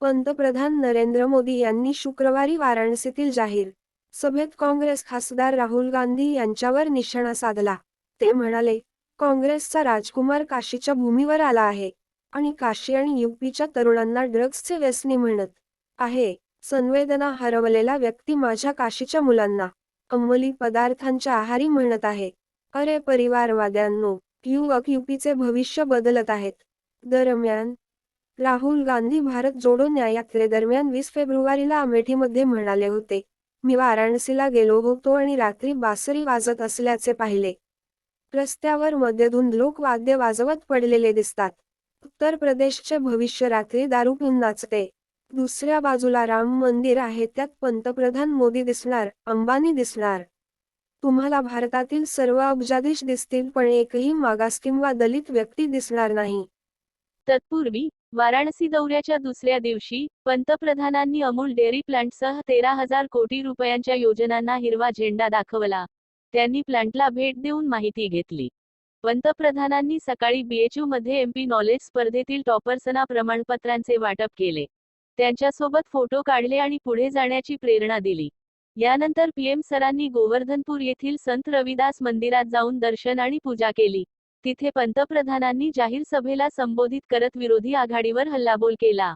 पंतप्रधान नरेंद्र मोदी यांनी शुक्रवारी वाराणसीतील जाहीर सभेत काँग्रेस खासदार राहुल गांधी यांच्यावर निशाणा साधला. ते म्हणाले काँग्रेसचा राजकुमार काशीच्या भूमीवर आला आहे आणि काशी आणि युपीच्या तरुणांना ड्रग्सचे व्यसनी म्हणत आहे. संवेदना हरवलेला व्यक्ती माझ्या काशीच्या मुलांना अंमली पदार्थांच्या आहारी म्हणत आहे. अरे परिवारवाद्यांनो युवक युपीचे भविष्य बदलत आहेत. दरम्यान राहुल गांधी भारत जोडो न्यायात्रेदरम्यान वीस फेब्रुवारीला अमेठीमध्ये म्हणाले होते मी वाराणसीला गेलो होतो आणि रात्री बासरी वाजत असल्याचे पाहिले. रस्त्यावर मध्यधुंद लोक वाद्य वाजवत पडलेले दिसतात. उत्तर प्रदेशचे भविष्य रात्री दारू पिऊन नाचते. दुसऱ्या बाजूला राम मंदिर आहे त्यात पंतप्रधान मोदी दिसणार अंबानी दिसणार. तुम्हाला भारतातील सर्व अब्जाधीश दिसतील पण एकही मागास किंवा दलित व्यक्ती दिसणार नाही. तत्पूर्वी वाराणसी दौऱ्याच्या दुसऱ्या दिवशी पंतप्रधानांनी अमूल डेअरी प्लांटसह तेरा हजार कोटी रुपयांच्या योजनांना हिरवा झेंडा दाखवला. त्यांनी प्लांटला भेट देऊन माहिती घेतली. पंतप्रधानांनी सकाळी बीएचयू मध्ये एमपी नॉलेज स्पर्धेतील टॉपर्सना प्रमाणपत्रांचे वाटप केले. त्यांच्यासोबत फोटो काढले आणि पुढे जाण्याची प्रेरणा दिली. यानंतर पीएम सरांनी गोवर्धनपूर येथील संत रविदास मंदिरात जाऊन दर्शन आणि पूजा केली. तिथे पंतप्रधानांनी जाहीर सभेला संबोधित करत विरोधी आघाडीवर हल्लाबोल केला.